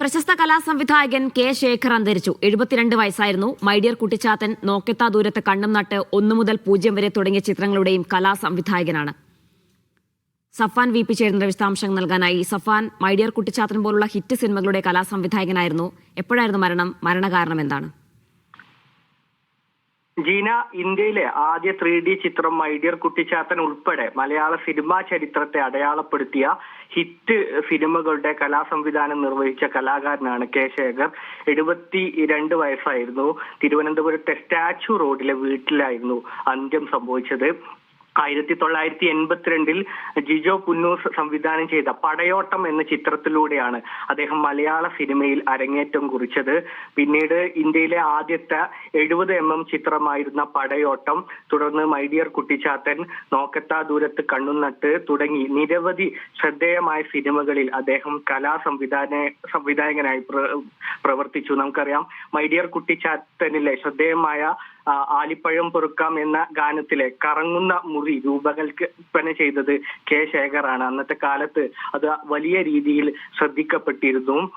പ്രശസ്ത കലാസംവിധായകൻ കെ ശേഖർ അന്തരിച്ചു. എഴുപത്തിരണ്ട് വയസ്സായിരുന്നു. മൈഡിയർ കുട്ടിച്ചാത്തൻ നോക്കെത്താ ദൂരത്ത് കണ്ണും നട്ട് ഒന്നു മുതൽ പൂജ്യം വരെ തുടങ്ങിയ ചിത്രങ്ങളുടെയും കലാസംവിധായകനാണ്. സഫാൻ വി പി ചേരുന്ന വിശദാംശങ്ങൾ നൽകാനായി. സഫാൻ മൈഡിയർ കുട്ടിച്ചാത്തൻ പോലുള്ള ഹിറ്റ് സിനിമകളുടെ കലാസംവിധായകനായിരുന്നു. എപ്പോഴായിരുന്നു മരണം? മരണകാരണം എന്താണ് ജീന ഇന്ത്യയിലെ ആദ്യ ത്രീ ഡി ചിത്രം മൈഡിയർ കുട്ടിച്ചാത്തൻ ഉൾപ്പെടെ മലയാള സിനിമാ ചരിത്രത്തെ അടയാളപ്പെടുത്തിയ ഹിറ്റ് സിനിമകളുടെ കലാസംവിധാനം നിർവഹിച്ച കലാകാരനാണ് കെ ശേഖർ. എഴുപത്തി രണ്ട് വയസ്സായിരുന്നു. തിരുവനന്തപുരത്തെ സ്റ്റാച്യു റോഡിലെ വീട്ടിലായിരുന്നു അന്ത്യം സംഭവിച്ചത്. ആയിരത്തി തൊള്ളായിരത്തി എൺപത്തിരണ്ടിൽ ജിജോ പുന്നൂസ് സംവിധാനം ചെയ്ത പടയോട്ടം എന്ന ചിത്രത്തിലൂടെയാണ് അദ്ദേഹം മലയാള സിനിമയിൽ അരങ്ങേറ്റം കുറിച്ചത്. പിന്നീട് ഇന്ത്യയിലെ ആദ്യത്തെ എഴുപത് എം എം ചിത്രമായിരുന്ന പടയോട്ടം തുടർന്ന് മൈഡിയർ കുട്ടിച്ചാത്തൻ നോക്കത്താ ദൂരത്ത് കണ്ണുനട്ട് തുടങ്ങി നിരവധി ശ്രദ്ധേയമായ സിനിമകളിൽ അദ്ദേഹം കലാ സംവിധാന സംവിധായകനായി പ്ര- പ്രവർത്തിച്ചു. നമുക്കറിയാം മൈഡിയർ കുട്ടിച്ചാത്തനിലെ ശ്രദ്ധേയമായ ആലിപ്പഴം പൊറുക്കാം എന്ന ഗാനത്തിലെ കറങ്ങുന്ന മുറി രൂപകൽപ്പന ചെയ്തത് കെ ശേഖറാണ്. അന്നത്തെ കാലത്ത് അത് വലിയ രീതിയിൽ ശ്രദ്ധിക്കപ്പെട്ടിരുന്നു.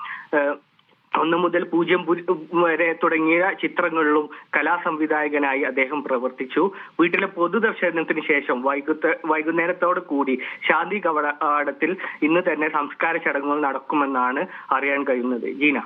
ഒന്ന് മുതൽ പൂജ്യം വരെ തുടങ്ങിയ ചിത്രങ്ങളിലും കലാസംവിധായകനായി അദ്ദേഹം പ്രവർത്തിച്ചു. വീട്ടിലെ പൊതുദർശനത്തിന് ശേഷം വൈകുത്ത വൈകുന്നേരത്തോടു കൂടി ശാന്തി കവാടത്തിൽ ഇന്ന് തന്നെ സംസ്കാര ചടങ്ങുകൾ നടക്കുമെന്നാണ് അറിയാൻ കഴിയുന്നത്. ജീന.